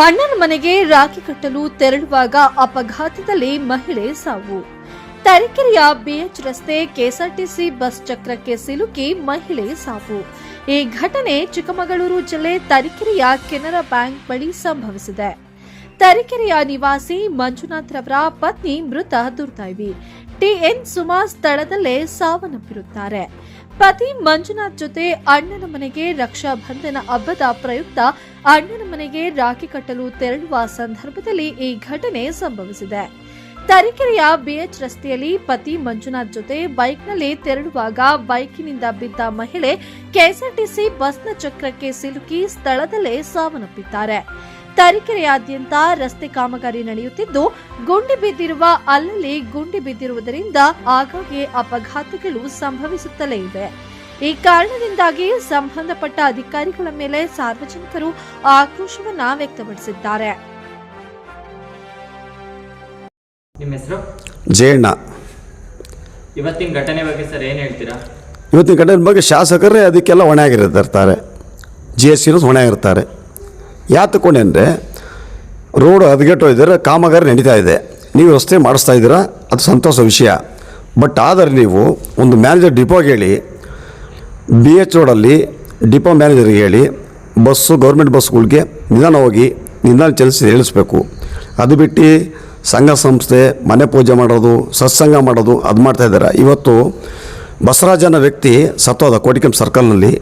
ಅಣ್ಣನ ಮನೆಗೆ ರಾಖಿ ಕಟ್ಟಲು ತೆರಳುವಾಗ ಅಪಘಾತದಲ್ಲಿ ಮಹಿಳೆ ಸಾವು. ತರೀಕೆರೆಯ ಬಿಎಚ್ ರಸ್ತೆ ಕೆಎಸ್ಆರ್ಟಿಸಿ ಬಸ್ ಚಕ್ರಕ್ಕೆ ಸಿಲುಕಿ ಮಹಿಳೆ ಸಾವು. ಈ ಘಟನೆ ಚಿಕ್ಕಮಗಳೂರು ಜಿಲ್ಲೆ ತರೀಕೆರೆಯ ಕೆನರಾ ಬ್ಯಾಂಕ್ ಬಳಿ ಸಂಭವಿಸಿದೆ. ತರೀಕೆರೆಯ ನಿವಾಸಿ ಮಂಜುನಾಥ್ರವರ ಪತ್ನಿ ಮೃತ ದುರ್ದೈವಿ. ಟಿಎನ್ ಸುಮಾ ಸ್ಥಳದಲ್ಲೇ ಸಾವನ್ನಪ್ಪಿರುತ್ತಾರೆ. ಪತಿ ಮಂಜುನಾಥ್ ಜೊತೆ ಅಣ್ಣನ ಮನೆಗೆ ರಕ್ಷಾ ಬಂಧನ ಹಬ್ಬದ ಪ್ರಯುಕ್ತ ಅಣ್ಣನ ಮನೆಗೆ ರಾಖಿ ಕಟ್ಟಲು ತೆರಳುವ ಸಂದರ್ಭದಲ್ಲಿ ಈ ಘಟನೆ ಸಂಭವಿಸಿದೆ. ತರೀಕೆರೆಯ ಬಿಎಚ್ ರಸ್ತೆಯಲ್ಲಿ ಪತಿ ಮಂಜುನಾಥ್ ಜೊತೆ ಬೈಕ್ನಲ್ಲಿ ತೆರಳುವಾಗ ಬೈಕಿನಿಂದ ಬಿದ್ದ ಮಹಿಳೆ ಕೆಎಸ್ಆರ್ಟಿಸಿ ಬಸ್ನ ಚಕ್ರಕ್ಕೆ ಸಿಲುಕಿ ಸ್ಥಳದಲ್ಲೇ ಸಾವನ್ನಪ್ಪಿದ್ದಾರೆ. ತರೀಕೆರೆಯಾದ್ಯಂತ ರಸ್ತೆ ಕಾಮಗಾರಿ ನಡೆಯುತ್ತಿದ್ದು ಗುಂಡಿ ಬಿದ್ದಿರುವ ಅಲ್ಲಲ್ಲಿ ಗುಂಡಿ ಬಿದ್ದಿರುವುದರಿಂದ ಆಗಾಗ್ಗೆ ಅಪಘಾತಗಳು ಸಂಭವಿಸುತ್ತಲೇ ಇವೆ. ಈ ಕಾರಣದಿಂದಾಗಿ ಸಂಬಂಧಪಟ್ಟ ಅಧಿಕಾರಿಗಳ ಮೇಲೆ ಸಾರ್ವಜನಿಕರು ಆಕ್ರೋಶವನ್ನ ವ್ಯಕ್ತಪಡಿಸಿದ್ದಾರೆ. ನಿಮ್ಮ ಹೆಸರು? ಜಯಣ್ಣ ಇವತ್ತಿನ ಘಟನೆ ಬಗ್ಗೆ ಸರ್ ಏನು ಹೇಳ್ತೀರಾ? ಇವತ್ತಿನ ಘಟನೆ ಬಗ್ಗೆ ಶಾಸಕರೇ ಅದಕ್ಕೆಲ್ಲ ಹೊಣೆ ಆಗಿರ್ತಾರೆ ಜಿ ಎಸ್ ಸಿ ಹೊಣೆ ಆಗಿರ್ತಾರೆ ಯಾತಕ್ಕೆ ಹೊಣೆ ಅಂದರೆ, ರೋಡ್ ಹದಗೆಟ್ಟು ಇದ್ದಾರೆ ಕಾಮಗಾರಿ ನಡೀತಾ ಇದೆ. ನೀವು ರಸ್ತೆ ಮಾಡಿಸ್ತಾ ಇದ್ದೀರಾ? ಅದು ಸಂತೋಷ ವಿಷಯ. ಬಟ್ ಆದರೆ ನೀವು ಒಂದು ಮ್ಯಾನೇಜರ್ ಡಿಪೋಗೆ ಹೇಳಿ ಬಿ ಎಚ್ ರೋಡಲ್ಲಿ ಡಿಪೋ ಮ್ಯಾನೇಜರ್ಗೆ ಹೇಳಿ, ಬಸ್ಸು, ಗೌರ್ಮೆಂಟ್ ಬಸ್ಗಳಿಗೆ ನಿಧಾನ ಹೋಗಿ, ನಿಧಾನ ಚಲಿಸಿ ಹೇಳಿಸ್ಬೇಕು ಅದು ಬಿಟ್ಟು ಸಂಘ ಸಂಸ್ಥೆ, ಮನೆ ಪೂಜೆ ಮಾಡೋದು, ಸತ್ಸಂಗ ಮಾಡೋದು, ಅದು ಮಾಡ್ತಾ ಇದ್ದಾರೆ. ಇವತ್ತು ಬಸವರಾಜನ ವ್ಯಕ್ತಿ ಸತ್ತೋದ, ಕೋಟಿಕೆಂಪ್ ಸರ್ಕಲ್ನಲ್ಲಿ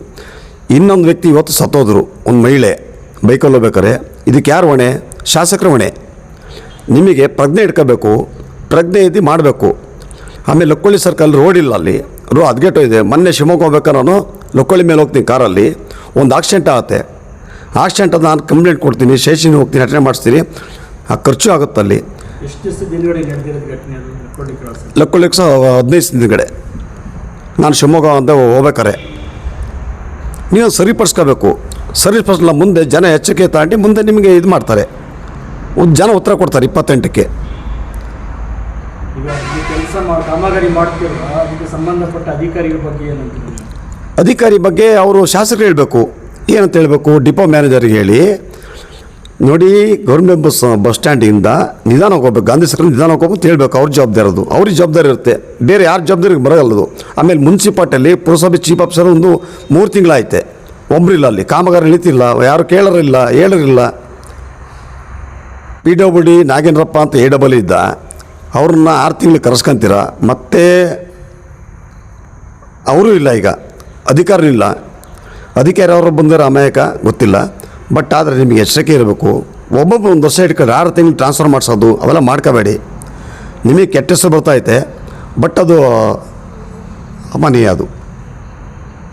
ಇನ್ನೊಂದು ವ್ಯಕ್ತಿ ಇವತ್ತು ಸತ್ತೋದ್ರು, ಒಂದು ಮಹಿಳೆ. ಬೈಕಲ್ಲಿ ಹೋಗ್ಬೇಕಾರೆ ಇದಕ್ಕೆ ಯಾರು ಹೊಣೆ? ಶಾಸಕರ ಹೊಣೆ. ನಿಮಗೆ ಪ್ರಜ್ಞೆ ಇಟ್ಕೋಬೇಕು ಪ್ರಜ್ಞೆ ಇದ್ದು ಮಾಡಬೇಕು. ಆಮೇಲೆ ಲಕ್ಕೊಳ್ಳಿ ಸರ್ಕಲ್ ರೋಡ್ ಇಲ್ಲ ಅಲ್ಲಿ. ರೋ ಅದ್ಗೆಟ್ಟು ಇದೆ. ಮೊನ್ನೆ ಶಿವಮೊಗ್ಗ ಹೋಗ್ಬೇಕಾರೆ ನಾನು? ಲಕ್ಕೊಳ್ಳಿ ಮೇಲೆ ಹೋಗ್ತೀನಿ ಕಾರಲ್ಲಿ. ಒಂದು ಆಕ್ಸಿಡೆಂಟ್ ಆಗುತ್ತೆ. ಆಕ್ಸಿಡೆಂಟ್ ಅದು ನಾನು ಕಂಪ್ಲೇಂಟ್ ಕೊಡ್ತೀನಿ. ಸ್ಟೇಷನ್ಗೆ ಹೋಗ್ತೀನಿ ಅಟೆಂಡ್ ಮಾಡಿಸ್ತೀನಿ. ಆ ಖರ್ಚು ಆಗುತ್ತೆ ಅಲ್ಲಿ. ಕ್ರಾಸ್ ಸಹ ಹದಿನೈದು ದಿನಗಡೆ ನಾನು ಶಿವಮೊಗ್ಗ ಅಂತ ಹೋಗ್ಬೇಕಾರೆ ನೀವು ಸರಿಪಡಿಸ್ಕೋಬೇಕು. ಸರಿಪಡಿಸಲ್ಲ ಮುಂದೆ ಜನ ಎಚ್ಚರಿಕೆ ತಾಂಡಿ ಮುಂದೆ ನಿಮಗೆ ಇದು ಮಾಡ್ತಾರೆ. ಜನ ಉತ್ತರ ಕೊಡ್ತಾರೆ ಇಪ್ಪತ್ತೆಂಟಕ್ಕೆ. ಸಂಬಂಧಪಟ್ಟ ಅಧಿಕಾರಿ ಬಗ್ಗೆ ಅವರು ಶಾಸಕರು ಹೇಳಬೇಕು. ಏನಂತ ಹೇಳಬೇಕು? ಡಿಪೋ ಮ್ಯಾನೇಜರ್ಗೆ ಹೇಳಿ ನೋಡಿ ಗೌರ್ಮೆಂಟ್ ಬಸ್ ಬಸ್ ಸ್ಟ್ಯಾಂಡಿಂದ ನಿಧಾನಕ್ಕೆ ಹೋಗ್ಬೇಕು. ಗಾಂಧಿ ಸರ್ಕಲ್ ನಿಧಾನಕ್ಕೆ ಹೋಗ್ಬೇಕು ಅಂತ ಹೇಳ್ಬೇಕು. ಅವ್ರ ಜವಾಬ್ದಾರಿ ಅದು. ಅವ್ರಿಗೆ ಜವಾಬ್ದಾರಿ ಇರುತ್ತೆ. ಬೇರೆ ಯಾರ ಜವಾಬ್ದಾರಿ ಬರೋಲ್ಲದು ಆಮೇಲೆ ಮುನ್ಸಿಪಾಲ್ಟಿಯಲ್ಲಿ ಪುರಸಭೆ ಚೀಫ್ ಆಫೀಸರ್ ಒಂದು ಮೂರು ತಿಂಗಳಾಯ್ತೆ. ಒಬ್ಬರಿಲ್ಲ ಅಲ್ಲಿ ಕಾಮಗಾರಿ ನಿಂತಿಲ್ಲ ಯಾರು ಕೇಳೋರಿಲ್ಲ, ಹೇಳರಿಲ್ಲ. ಪಿ ಡಬ್ಲ್ಯೂ ಡಿ ನಾಗೇಂದ್ರಪ್ಪ ಅಂತ ಎ ಡಬಲ್ ಇದ್ದ, ಅವ್ರನ್ನ ಆರು ತಿಂಗಳು ಕರೆಸ್ಕೊಂತೀರ? ಮತ್ತೆ ಅವರೂ ಇಲ್ಲ ಈಗ ಅಧಿಕಾರಿ ಇಲ್ಲ ಅಧಿಕಾರಿ ಅವರು ಬಂದಿರೋ ಅಮಾಯಕ, ಗೊತ್ತಿಲ್ಲ. ಬಟ್ ಆದರೆ ನಿಮಗೆ ಎಚ್ಚರಿಕೆ ಇರಬೇಕು. ಒಬ್ಬೊಬ್ಬ ಒಂದು ವರ್ಷ ಇಟ್ಕೊಂಡು ಆರು ತಿಂಗಳು ಟ್ರಾನ್ಸ್ಫರ್ ಮಾಡಿಸೋದು, ಅವೆಲ್ಲ ಮಾಡ್ಕೋಬೇಡಿ. ನಿಮಗೆ ಕೆಟ್ಟ ಹೆಸರು ಬರ್ತೈತೆ ಬಟ್ ಅದು ಅಮಾನೀಯ ಅದು.